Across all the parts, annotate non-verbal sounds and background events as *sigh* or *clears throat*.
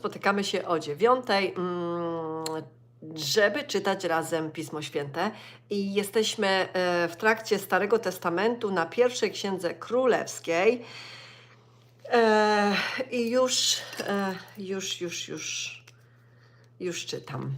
Spotykamy się o dziewiątej, mm, żeby czytać razem Pismo Święte. I jesteśmy e, w trakcie Starego Testamentu na pierwszej księdze królewskiej. E, I już, e, już, już, już, już czytam.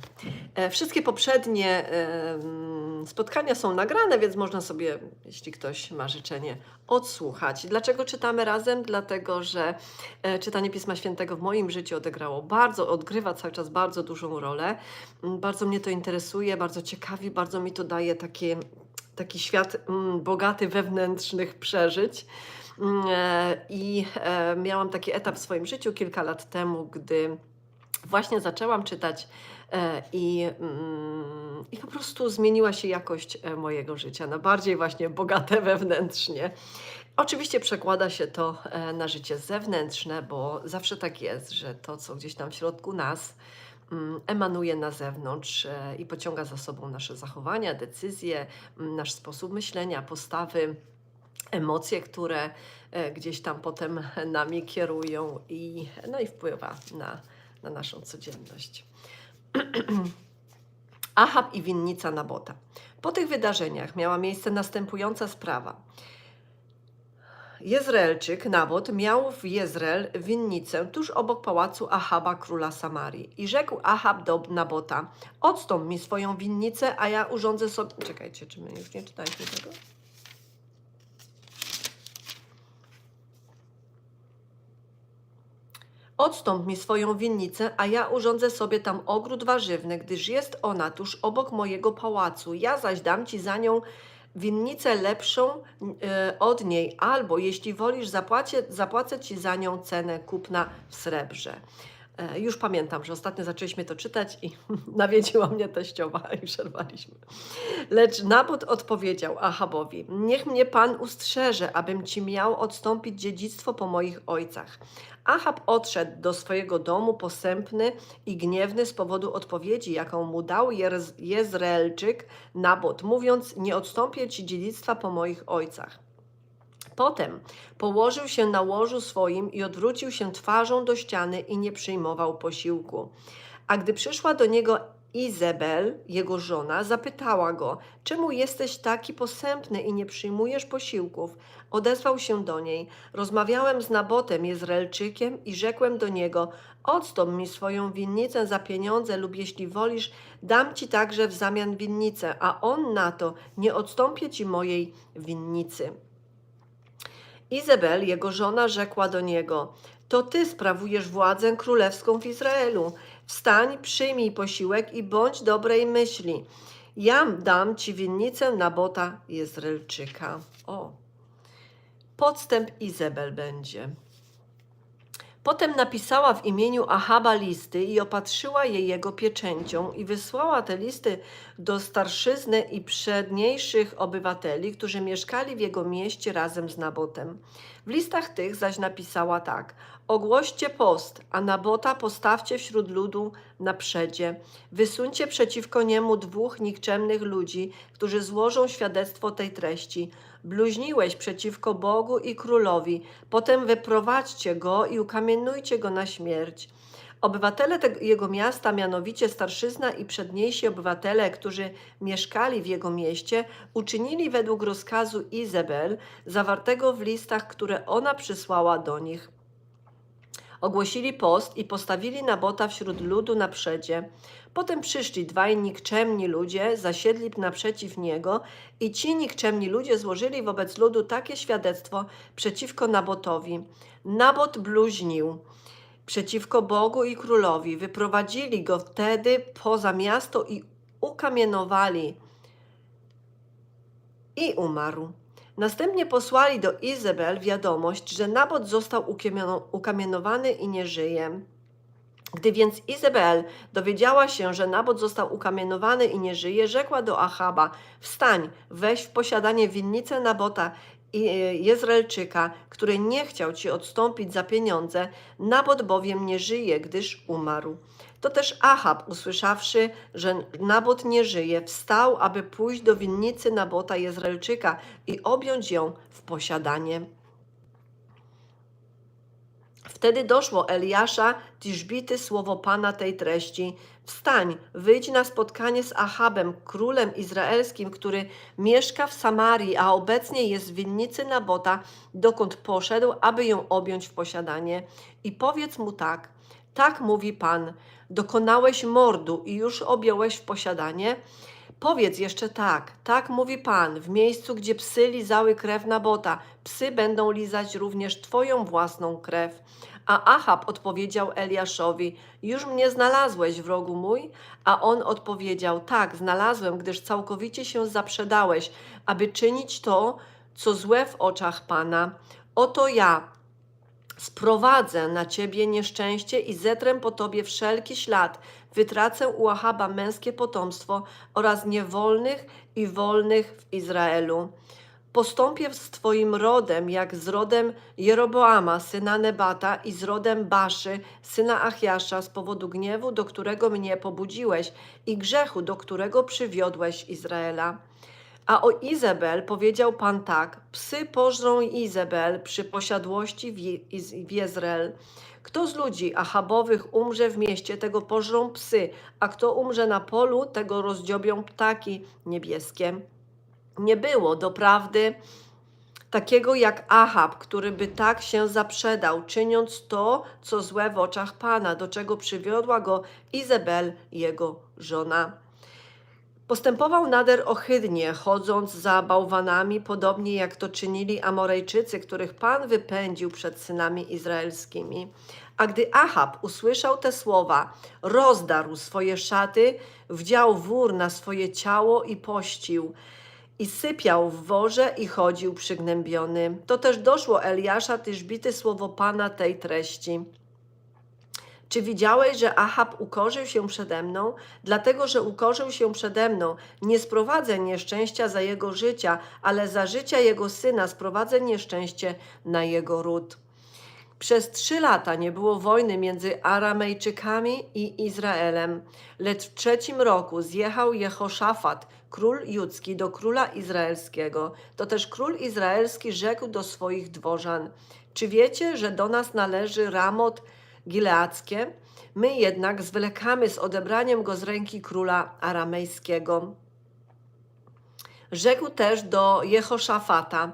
E, Wszystkie poprzednie e, mm, spotkania są nagrane, więc można sobie, jeśli ktoś ma życzenie, odsłuchać. Dlaczego czytamy razem? Dlatego, że e, czytanie Pisma Świętego w moim życiu odegrało bardzo, odgrywa cały czas bardzo dużą rolę. Mm, Bardzo mnie to interesuje, bardzo ciekawi, bardzo mi to daje takie, taki świat mm, bogaty wewnętrznych przeżyć. I miałam taki etap w swoim życiu kilka lat temu, gdy właśnie zaczęłam czytać e, i, mm, i po prostu zmieniła się jakość e, mojego życia na bardziej właśnie bogate *laughs* wewnętrznie. Oczywiście przekłada się to e, na życie zewnętrzne, bo zawsze tak jest, że to, co gdzieś tam w środku nas mm, emanuje na zewnątrz i pociąga za sobą nasze zachowania, decyzje, nasz sposób myślenia, postawy emocje, które gdzieś tam potem nami kierują i, no i wpływa na, na naszą codzienność. *clears throat* Ahab i winnica Nabota. Po tych wydarzeniach miała miejsce następująca sprawa. Jezreelczyk Nabot miał w Jezreel winnicę tuż obok pałacu Ahaba, króla Samarii. I rzekł Ahab do Nabota, odstąp mi swoją winnicę, a ja urządzę sobie... Czekajcie, czy my już nie czytaliśmy tego? Odstąp mi swoją winnicę, a ja urządzę sobie tam ogród warzywny, gdyż jest ona tuż obok mojego pałacu. Ja zaś dam ci za nią winnicę lepszą e, od niej, albo jeśli wolisz, zapłacę, zapłacę ci za nią cenę kupna w srebrze. E, Już pamiętam, że ostatnio zaczęliśmy to czytać i *laughs* nawiedziła mnie teściowa *laughs* i przerwaliśmy. Lecz Nabot odpowiedział Ahabowi: Niech mnie pan ustrzeże, abym ci miał odstąpić dziedzictwo po moich ojcach. Ahab odszedł do swojego domu posępny i gniewny z powodu odpowiedzi, jaką mu dał Jez- Jezreelczyk Nabot, mówiąc: Nie odstąpię ci dziedzictwa po moich ojcach. Potem położył się na łożu swoim i odwrócił się twarzą do ściany i nie przyjmował posiłku. A gdy przyszła do niego Izabel, jego żona, zapytała go: Czemu jesteś taki posępny i nie przyjmujesz posiłków? Odezwał się do niej: Rozmawiałem z Nabotem Jezreelczykiem i rzekłem do niego: Odstąp mi swoją winnicę za pieniądze, lub jeśli wolisz, dam ci także w zamian winnicę. A on na to: Nie odstąpię ci mojej winnicy. Izabel, jego żona, rzekła do niego: To ty sprawujesz władzę królewską w Izraelu. Wstań, przyjmij posiłek i bądź dobrej myśli. Ja dam ci winnicę Nabota Jezreelczyka. O, podstęp Izabel będzie. Potem napisała w imieniu Ahaba listy i opatrzyła je jego pieczęcią i wysłała te listy do starszyzny i przedniejszych obywateli, którzy mieszkali w jego mieście razem z Nabotem. W listach tych zaś napisała tak: Ogłoście post, a Nabota postawcie wśród ludu na przedzie. Wysuńcie przeciwko niemu dwóch nikczemnych ludzi, którzy złożą świadectwo tej treści. Bluźniłeś przeciwko Bogu i królowi, potem wyprowadźcie go i ukamienujcie go na śmierć. Obywatele tego, jego miasta, mianowicie starszyzna i przedniejsi obywatele, którzy mieszkali w jego mieście, uczynili według rozkazu Izabel, zawartego w listach, które ona przysłała do nich. Ogłosili post i postawili Nabota wśród ludu na przedzie. Potem przyszli dwaj nikczemni ludzie, zasiedli naprzeciw niego i ci nikczemni ludzie złożyli wobec ludu takie świadectwo przeciwko Nabotowi. Nabot bluźnił przeciwko Bogu i królowi. Wyprowadzili go wtedy poza miasto i ukamienowali. I umarł. Następnie posłali do Izabel wiadomość, że Nabot został ukamienowany i nie żyje. Gdy więc Izabel dowiedziała się, że Nabot został ukamienowany i nie żyje, rzekła do Achaba: Wstań, weź w posiadanie winnicę Nabota e, Jezreelczyka, który nie chciał ci odstąpić za pieniądze, Nabot bowiem nie żyje, gdyż umarł. To też Achab, usłyszawszy, że Nabot nie żyje, wstał, aby pójść do winnicy Nabota Jezreelczyka i objąć ją w posiadanie. Wtedy doszło Eliasza Tiszbity słowo Pana tej treści. Wstań, wyjdź na spotkanie z Achabem, królem izraelskim, który mieszka w Samarii, a obecnie jest w winnicy Nabota, dokąd poszedł, aby ją objąć w posiadanie. I powiedz mu tak, tak mówi Pan, dokonałeś mordu i już objąłeś w posiadanie? Powiedz jeszcze tak, tak mówi Pan, w miejscu, gdzie psy lizały krew Nabota, psy będą lizać również Twoją własną krew. A Achab odpowiedział Eliaszowi, już mnie znalazłeś, wrogu mój? A on odpowiedział, tak, znalazłem, gdyż całkowicie się zaprzedałeś, aby czynić to, co złe w oczach Pana. Oto ja, Sprowadzę na ciebie nieszczęście i zetrę po tobie wszelki ślad. Wytracę u Ahaba męskie potomstwo oraz niewolnych i wolnych w Izraelu. Postąpię z twoim rodem, jak z rodem Jeroboama, syna Nebata i z rodem Baszy, syna Achiasza, z powodu gniewu, do którego mnie pobudziłeś i grzechu, do którego przywiodłeś Izraela. A o Izabel powiedział Pan tak: Psy pożrą Izabel przy posiadłości w Jezreel. Kto z ludzi Achabowych umrze w mieście, tego pożrą psy, a kto umrze na polu, tego rozdziobią ptaki niebieskie. Nie było doprawdy takiego jak Ahab, który by tak się zaprzedał, czyniąc to, co złe w oczach Pana, do czego przywiodła go Izabel, jego żona. Postępował nader ohydnie, chodząc za bałwanami, podobnie jak to czynili Amorejczycy, których Pan wypędził przed synami izraelskimi. A gdy Ahab usłyszał te słowa, rozdarł swoje szaty, wdział wór na swoje ciało i pościł. I sypiał w worze i chodził przygnębiony. To też doszło Eliasza, tyżbity słowo Pana tej treści. Czy widziałeś, że Ahab ukorzył się przede mną? Dlatego, że ukorzył się przede mną, nie sprowadzę nieszczęścia za jego życia, ale za życia jego syna sprowadzę nieszczęście na jego ród. Przez trzy lata nie było wojny między Aramejczykami i Izraelem, lecz w trzecim roku zjechał Jehoszafat, król judzki, do króla izraelskiego. To też król izraelski rzekł do swoich dworzan: Czy wiecie, że do nas należy Ramot Gileackie? My jednak zwlekamy z odebraniem go z ręki króla aramejskiego. Rzekł też do Jehoszafata: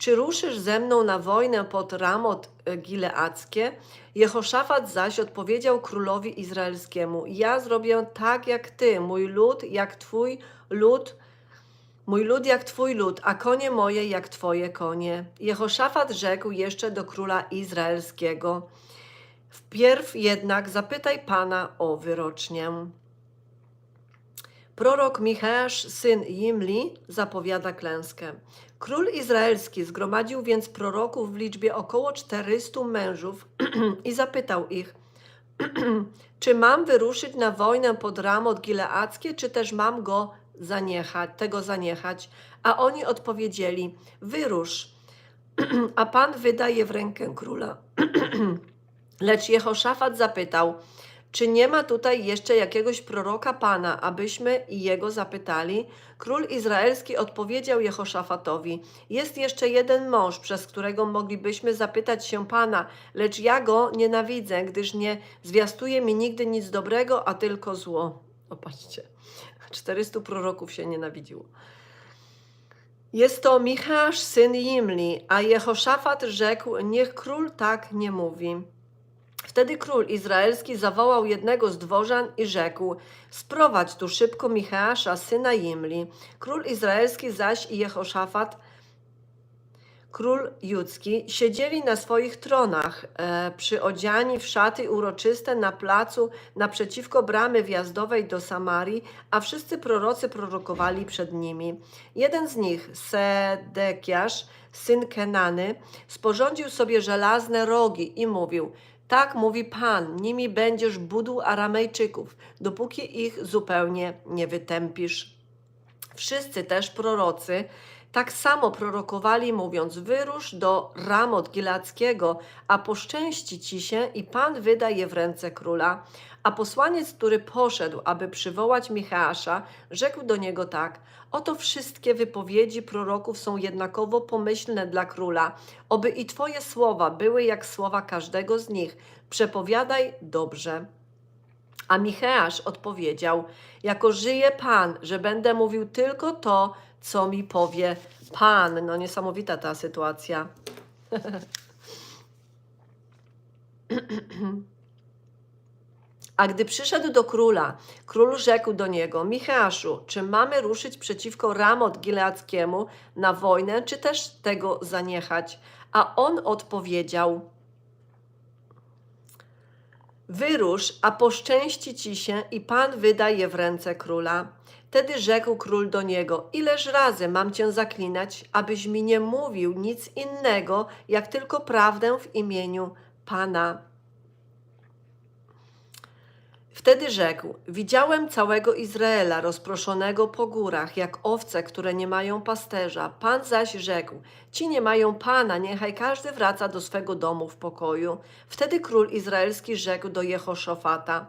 Czy ruszysz ze mną na wojnę pod Ramot e, Gileackie? Jehoszafat zaś odpowiedział królowi izraelskiemu: Ja zrobię tak jak ty, mój lud jak twój lud. Mój lud jak twój lud, a konie moje jak twoje konie. Jehoszafat rzekł jeszcze do króla izraelskiego: Wpierw jednak zapytaj Pana o wyrocznię. Prorok Micheasz, syn Jimli, zapowiada klęskę. Król izraelski zgromadził więc proroków w liczbie około 400 mężów *clears throat* i zapytał ich, *clears throat* czy mam wyruszyć na wojnę pod Ramot Gileackie, czy też mam go zaniechać, tego zaniechać? A oni odpowiedzieli, wyrusz, *clears throat* a Pan wydaje w rękę króla. Lecz Jehoszafat zapytał, czy nie ma tutaj jeszcze jakiegoś proroka Pana, abyśmy i jego zapytali? Król izraelski odpowiedział Jehoszafatowi: Jest jeszcze jeden mąż, przez którego moglibyśmy zapytać się Pana, lecz ja go nienawidzę, gdyż nie zwiastuje mi nigdy nic dobrego, a tylko zło. Opatrzcie, 400 proroków się nienawidziło. Jest to Michasz, syn Jimli, a Jehoszafat rzekł: Niech król tak nie mówi. Wtedy król izraelski zawołał jednego z dworzan i rzekł: Sprowadź tu szybko Micheasza, syna Jimli. Król izraelski zaś i Jehoszafat, król judzki, siedzieli na swoich tronach, e, przyodziani w szaty uroczyste na placu naprzeciwko bramy wjazdowej do Samarii, a wszyscy prorocy prorokowali przed nimi. Jeden z nich, Sedekiasz, syn Kenany, sporządził sobie żelazne rogi i mówił – tak mówi Pan, nimi będziesz budł Aramejczyków, dopóki ich zupełnie nie wytępisz. Wszyscy też prorocy Tak samo prorokowali, mówiąc: Wyrusz do Ramot Gilackiego, a poszczęści ci się, i Pan wyda je w ręce króla. A posłaniec, który poszedł, aby przywołać Micheasza, rzekł do niego tak: Oto wszystkie wypowiedzi proroków są jednakowo pomyślne dla króla. Oby i twoje słowa były jak słowa każdego z nich. Przepowiadaj dobrze. A Micheasz odpowiedział: Jako żyje Pan, że będę mówił tylko to, co mi powie Pan. No niesamowita ta sytuacja. A gdy przyszedł do króla, król rzekł do niego: Micheaszu, czy mamy ruszyć przeciwko Ramot Gileackiemu na wojnę, czy też tego zaniechać? A on odpowiedział: Wyrusz, a poszczęści ci się, i Pan wyda je w ręce króla. Wtedy rzekł król do niego: Ileż razy mam cię zaklinać, abyś mi nie mówił nic innego, jak tylko prawdę w imieniu Pana. Wtedy rzekł: Widziałem całego Izraela rozproszonego po górach, jak owce, które nie mają pasterza. Pan zaś rzekł: Ci nie mają pana, niechaj każdy wraca do swego domu w pokoju. Wtedy król izraelski rzekł do Jehoszafata: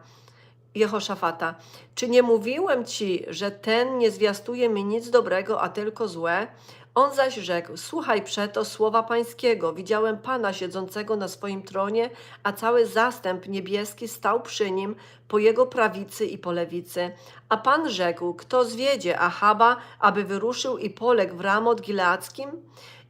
Jehoszafata, czy nie mówiłem ci, że ten nie zwiastuje mi nic dobrego, a tylko złe? On zaś rzekł: Słuchaj przeto słowa pańskiego. Widziałem pana siedzącego na swoim tronie, a cały zastęp niebieski stał przy nim po jego prawicy i po lewicy. A pan rzekł: Kto zwiedzie Ahaba, aby wyruszył i poległ w Ramot Gileackim?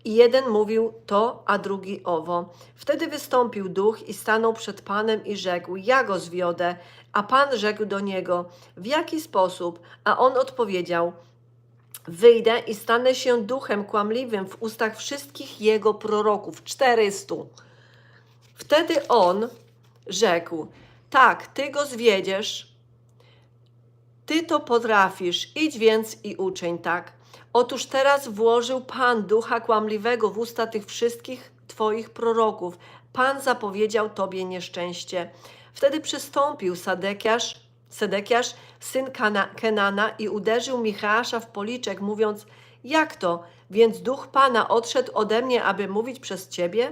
I jeden mówił to, a drugi owo. Wtedy wystąpił duch i stanął przed Panem i rzekł: Ja go zwiodę. A Pan rzekł do niego: W jaki sposób? A on odpowiedział: Wyjdę i stanę się duchem kłamliwym w ustach wszystkich jego proroków, czterystu. Wtedy on rzekł: Tak, ty go zwiedziesz, ty to potrafisz, idź więc i uczyń tak. Otóż teraz włożył Pan ducha kłamliwego w usta tych wszystkich Twoich proroków. Pan zapowiedział Tobie nieszczęście. Wtedy przystąpił Sadekiasz, Sedekiasz, syn Kana, Kenana i uderzył Michała w policzek, mówiąc, jak to? Więc duch Pana odszedł ode mnie, aby mówić przez Ciebie?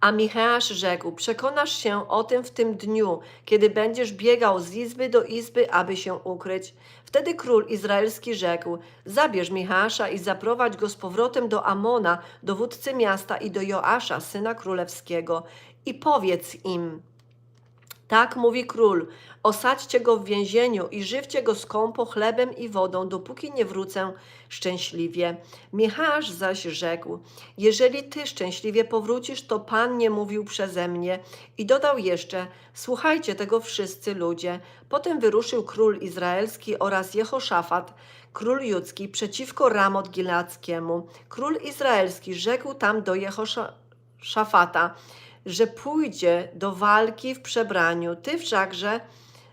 A Micheasz rzekł: Przekonasz się o tym w tym dniu, kiedy będziesz biegał z izby do izby, aby się ukryć. Wtedy król izraelski rzekł: Zabierz Micheasza i zaprowadź go z powrotem do Amona, dowódcy miasta, i do Joasza, syna królewskiego, i powiedz im: tak mówi król: Osadźcie go w więzieniu i żywcie go skąpo chlebem i wodą, dopóki nie wrócę szczęśliwie. Michał zaś rzekł: Jeżeli ty szczęśliwie powrócisz, to Pan nie mówił przeze mnie. I dodał jeszcze: Słuchajcie tego wszyscy ludzie. Potem wyruszył król izraelski oraz Jehoszafat, król judzki, przeciwko Ramot Gileackiemu. Król izraelski rzekł tam do Jehoszafata: że pójdzie do walki w przebraniu. Ty wszakże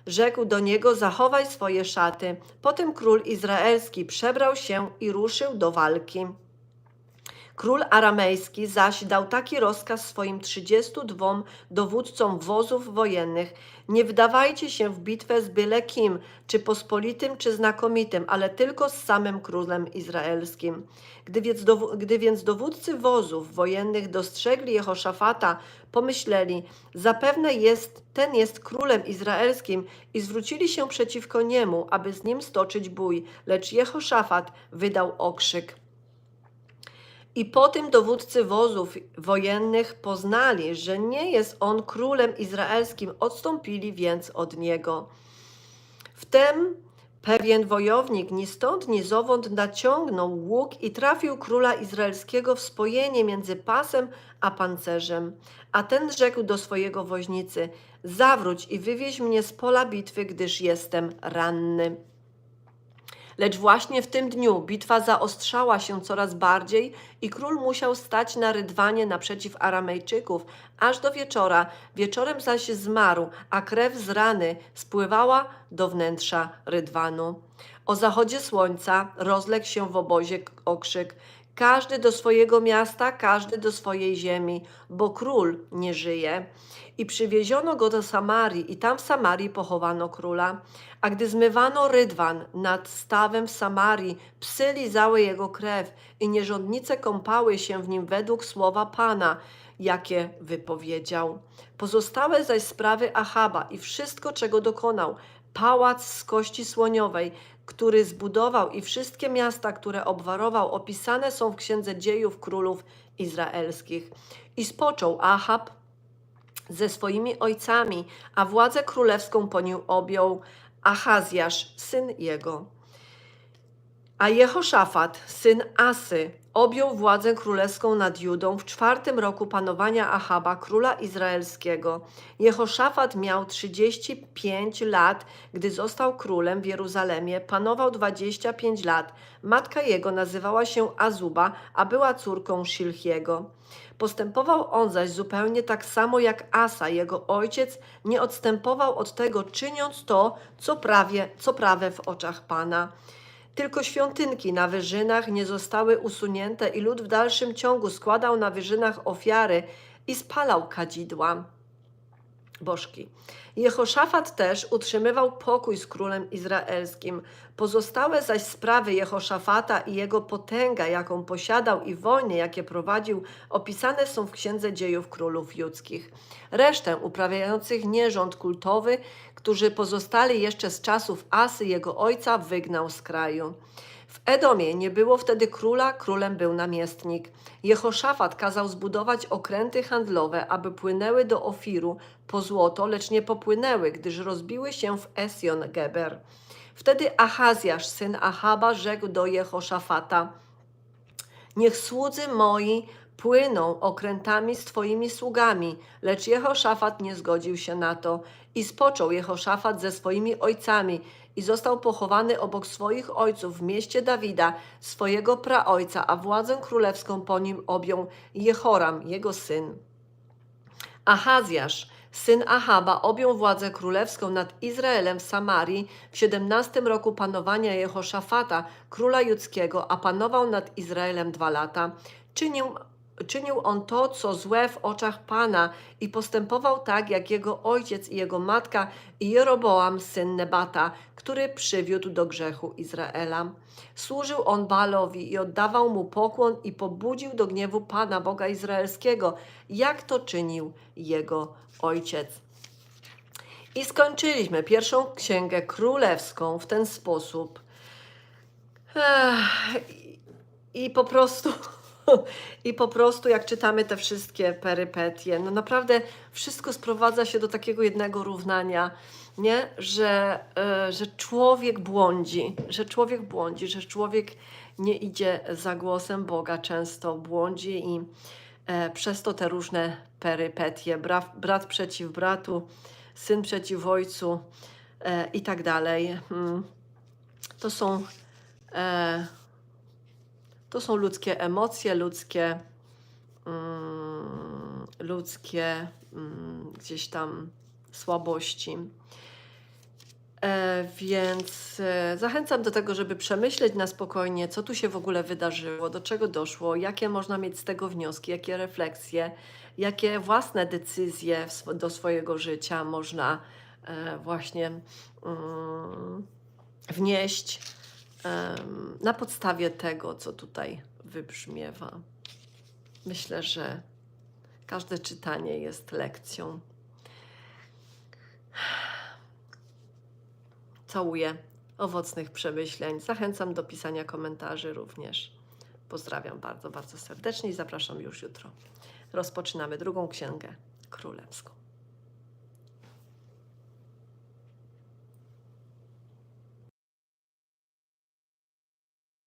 rzekł do niego: Zachowaj swoje szaty. Potem król izraelski przebrał się i ruszył do walki. Król aramejski zaś dał taki rozkaz swoim trzydziestu dwom dowódcom wozów wojennych: Nie wdawajcie się w bitwę z byle kim, czy pospolitym, czy znakomitym, ale tylko z samym królem izraelskim. Gdy więc, gdy więc dowódcy wozów wojennych dostrzegli Jehoszafata, pomyśleli: Zapewne jest, ten jest królem izraelskim, i zwrócili się przeciwko niemu, aby z nim stoczyć bój. Lecz Jehoszafat wydał okrzyk. I po tym dowódcy wozów wojennych poznali, że nie jest on królem izraelskim, odstąpili więc od niego. Wtem pewien wojownik ni stąd, ni zowąd naciągnął łuk i trafił króla izraelskiego w spojenie między pasem a pancerzem. A ten rzekł do swojego woźnicy: Zawróć i wywieź mnie z pola bitwy, gdyż jestem ranny. Lecz właśnie w tym dniu bitwa zaostrzała się coraz bardziej i król musiał stać na rydwanie naprzeciw Aramejczyków, aż do wieczora. Wieczorem zaś zmarł, a krew z rany spływała do wnętrza rydwanu. O zachodzie słońca rozległ się w obozie okrzyk każdy do swojego miasta, każdy do swojej ziemi, bo król nie żyje. I przywieziono go do Samarii, i tam w Samarii pochowano króla. A gdy zmywano rydwan nad stawem w Samarii, psy lizały jego krew i nierządnice kąpały się w nim według słowa Pana, jakie wypowiedział. Pozostałe zaś sprawy Achaba i wszystko, czego dokonał, pałac z kości słoniowej, który zbudował i wszystkie miasta, które obwarował, opisane są w Księdze Dziejów Królów Izraelskich. I spoczął Achab ze swoimi ojcami, a władzę królewską po nim objął Achazjasz, syn jego. A Jehoszafat, syn Asy, objął władzę królewską nad Judą w czwartym roku panowania Achaba, króla izraelskiego. Jehoszafat miał 35 lat, gdy został królem w Jeruzalemie. Panował 25 lat. Matka jego nazywała się Azuba, a była córką Szilchiego. Postępował on zaś zupełnie tak samo jak Asa, jego ojciec, nie odstępował od tego, czyniąc to, co, prawie, co prawe w oczach Pana. Tylko świątynki na wyżynach nie zostały usunięte i lud w dalszym ciągu składał na wyżynach ofiary i spalał kadzidła bożki. Jehoszafat też utrzymywał pokój z królem izraelskim. Pozostałe zaś sprawy Jehoszafata i jego potęga, jaką posiadał i wojny, jakie prowadził, opisane są w Księdze Dziejów Królów Judzkich. Resztę uprawiających nierząd kultowy, którzy pozostali jeszcze z czasów Asy, jego ojca, wygnał z kraju. W Edomie nie było wtedy króla, królem był namiestnik. Jehoszafat kazał zbudować okręty handlowe, aby płynęły do Ofiru po złoto, lecz nie popłynęły, gdyż rozbiły się w Esjon Geber. Wtedy Achazjasz, syn Achaba, rzekł do Jehoszafata: Niech słudzy moi płyną okrętami z twoimi sługami. Lecz Jehoszafat nie zgodził się na to. I spoczął Jehoszafat ze swoimi ojcami i został pochowany obok swoich ojców w mieście Dawida, swojego praojca, a władzę królewską po nim objął Jehoram, jego syn. Achazjasz, syn Ahaba, objął władzę królewską nad Izraelem w Samarii w 17 roku panowania Jehoszafata, króla judzkiego, a panował nad Izraelem dwa lata. Czynił, czynił on to, co złe w oczach Pana i postępował tak, jak jego ojciec i jego matka i Jeroboam, syn Nebata, który przywiódł do grzechu Izraela. Służył on Baalowi i oddawał mu pokłon i pobudził do gniewu Pana, Boga Izraelskiego, jak to czynił jego ojciec. I skończyliśmy pierwszą księgę królewską w ten sposób. Ech, i- I po prostu, *laughs* i po prostu, jak czytamy te wszystkie perypetie, no naprawdę wszystko sprowadza się do takiego jednego równania, nie? Że, e, że człowiek błądzi, że człowiek błądzi, że człowiek nie idzie za głosem Boga, często błądzi i e, przez to te różne perypetie, brat, przeciw bratu, syn przeciw ojcu e, i tak dalej. Mm. To są, to są ludzkie emocje, ludzkie, mm, ludzkie mm, gdzieś tam słabości. E, więc e, zachęcam do tego, żeby przemyśleć na spokojnie, co tu się w ogóle wydarzyło, do czego doszło, jakie można mieć z tego wnioski, jakie refleksje, jakie własne decyzje do swojego życia można e, właśnie mm, wnieść na podstawie tego, co tutaj wybrzmiewa. Myślę, że każde czytanie jest lekcją. Całuję owocnych przemyśleń. Zachęcam do pisania komentarzy również. Pozdrawiam bardzo, bardzo serdecznie i zapraszam już jutro. Rozpoczynamy drugą księgę królewską.